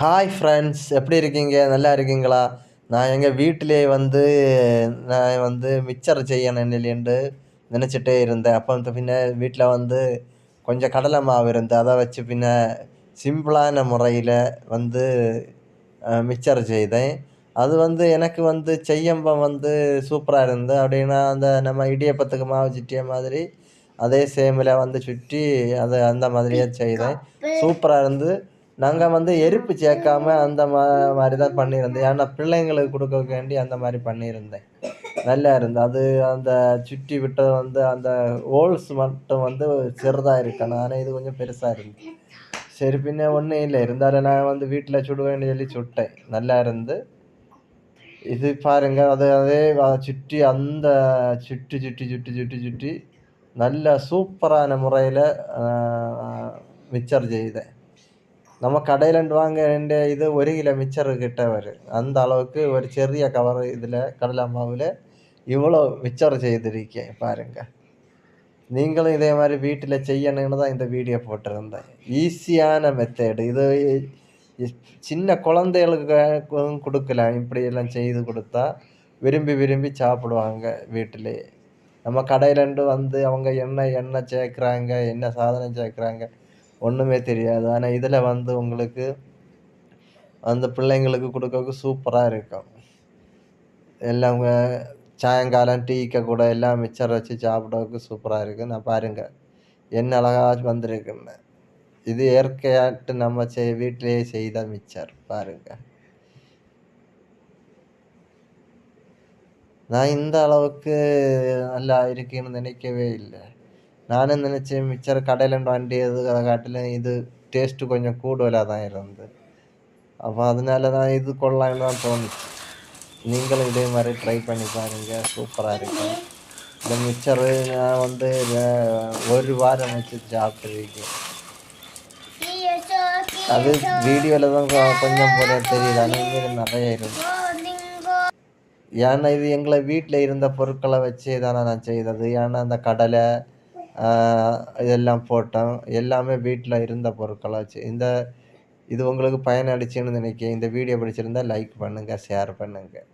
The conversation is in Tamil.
ஹாய் ஃப்ரெண்ட்ஸ் எப்படி இருக்கீங்க? நல்லா இருக்கீங்களா? நான் எங்கள் வீட்டிலே வந்து நான் வந்து மிக்சர் செய்யணும் என்று நினச்சிட்டே இருந்தேன். அப்போ வந்து பின்ன வீட்டில் வந்து கொஞ்சம் கடலை மாவு இருந்து அதை வச்சு பின்ன சிம்பிளான முறையில் வந்து மிக்சர் செய்தேன். அது வந்து எனக்கு வந்து செய்யம்ப வந்து சூப்பராக இருந்து அப்படின்னா அந்த நம்ம இடியப்பத்துக்கு மாவு சுட்டிய மாதிரி அதே சேமில் வந்து சுற்றி அதை அந்த மாதிரியே செய்தேன். சூப்பராக இருந்து நாங்கள் வந்து எரிப்பு சேர்க்காம அந்த மா மாதிரி தான் பண்ணியிருந்தேன். ஏன்னா பிள்ளைங்களுக்கு கொடுக்க வேண்டி அந்த மாதிரி பண்ணியிருந்தேன். நல்லா இருந்தது. அது அந்த சுற்றி விட்டது வந்து அந்த ஹோல்ஸ் மட்டும் வந்து சிறுதாக இருக்கணும். ஆனால் இது கொஞ்சம் பெருசாக இருந்தது. சரி பின்ன ஒன்றும் இல்லை. இருந்தாலும் நான் வந்து வீட்டில் சுடுவேன்னு சொல்லி சுட்டேன். நல்லா இருந்து. இது பாருங்க அது அதே சுற்றி அந்த சுற்றி சுற்றி சுற்றி சுற்றி சுற்றி நல்ல சூப்பரான முறையில் மிக்சர் செய்தேன். நம்ம கடையிலேருந்து வாங்க ரெண்டு இது ஒரு கிலோ மிச்சர் கிட்ட வரும் அந்த அளவுக்கு ஒரு சிறிய கவர் இதில் கடலை மாவில் இவ்வளோ மிச்சர் செய்திருக்கேன் பாருங்கள் நீங்களும் இதே மாதிரி வீட்டில் செய்யணும்னு தான் இந்த வீடியோ போட்டிருந்தேன். ஈஸியான மெத்தேடு இது சின்ன குழந்தைகளுக்கு கொடுக்கலாம். இப்படியெல்லாம் செய்து கொடுத்தா விரும்பி விரும்பி சாப்பிடுவாங்க வீட்டிலேயே நம்ம கடையிலண்டு வந்து அவங்க என்ன எண்ணெய் சேர்க்குறாங்க என்ன சாதனம் சேர்க்குறாங்க ஒன்றுமே தெரியாது. ஆனால் இதில் வந்து உங்களுக்கு அந்த பிள்ளைங்களுக்கு கொடுக்க சூப்பராக இருக்கும். எல்லாம் சாயங்காலம் டீக்க கூட எல்லாம் மிச்சர் வச்சு சாப்பிடறதுக்கு சூப்பராக இருக்குது நான் பாருங்கள் என்ன அழகாக வந்திருக்குன்னு. இது இயற்கையாட்டு நம்ம செய் வீட்டிலேயே செய்த மிச்சர் பாருங்கள் நான் இந்த அளவுக்கு நல்லா இருக்குன்னு நினைக்கவே இல்லை. நானும் நினச்சேன் மிச்சர் கடையிலேருந்து வண்டியது அதை காட்டிலும் இது டேஸ்ட்டு கொஞ்சம் கூடுதலாக தான் இருந்தது அப்போ அதனால தான் இது கொள்ளலாம்னு தான் தோணுச்சு நீங்களும் இதே மாதிரி ட்ரை பண்ணி பாருங்கள் சூப்பராக இருக்கும் இந்த மிச்சரு நான் வந்து ஒரு வாரம் வச்சு சாப்பிட்ருக்கேன் அது வீடியோவில் தான் கொஞ்சம் போல தெரியுது ஆனால் நிறைய இருக்கும் ஏன்னா இது எங்களை வீட்டில் இருந்த பொருட்களை வச்சு தானே நான் செய்தது ஏன்னா அந்த கடலை இதெல்லாம் போட்டோம் எல்லாமே வீட்டில் இருந்த பொருட்களாக வச்சு இந்த இது உங்களுக்கு பயனளிச்சுன்னு நினைக்கிறேன். இந்த வீடியோ பிடிச்சிருந்தா லைக் பண்ணுங்கள் ஷேர் பண்ணுங்கள்